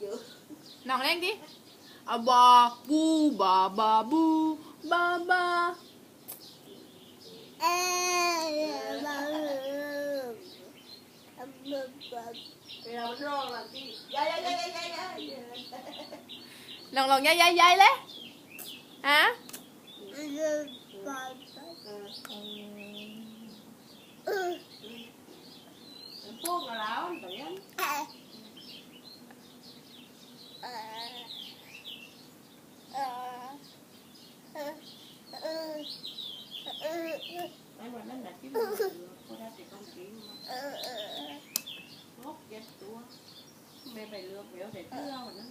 เยอะน้องเล่นดิอะบาบูบาบาบูบาบา เอ๊ะมา เราร้องละพี่ยายยายยายยายยาย ลองลองย้ายย้ายย้ายเลยฮะ พวกเราแต่ยัง ไอ้วันนั้นน่ะที่มันเขาได้ติดต้องกินงกเจ็ดตัว ไม่ไปเลือกเดี๋ยวใส่เสื้อวันนั้น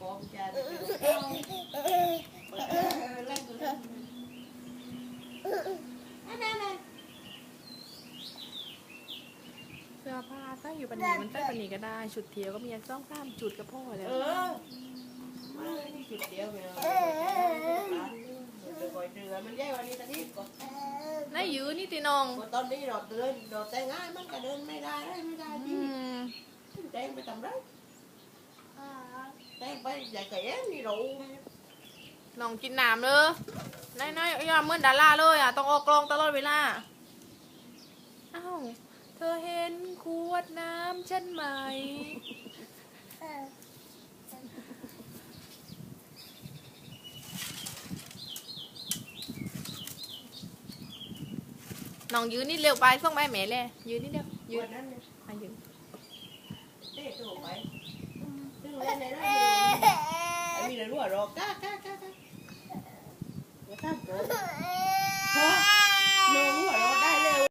กองจานเปิดเล่นตัวนั้นอันนั้นเสื้อผ้าใส่อยู่ปันนี้มันใส่ปันนี้ก็ได้ชุดเทียวก็มีอันสองสามจุดกับพ่อแล้วเออมาที่จุดเดียวเนี่ยจะคอยเรือมันใหญ่กว่านี้ตอนนี้ก่อน นายยืนนี่ตีน้อง ตอนนี้เราเดินเราแต่งงานมันก็เดินไม่ได้ไม่ได้อืที่มแต่งไปทำไรแต่งไปใหญ่แก่นี่เราน้องกินน้ำเลยนายนายอย่าเหมือนดาราเลยอะต้องออกกลองตลอดเวลาอ้าวเธอเห็นขวดน้ำฉันไหม น้องยืนนี่เร็วไปส่งไปแม่เลยยืนนี่เร็วยืยืนนนั่นเนี่ยอะยืนเด็กตัวไปซึ่งเล่นในนั้นไอ้มีอะไรรู้อะรอก้าก้าก้าก้าแล้วก้าโดนเพรา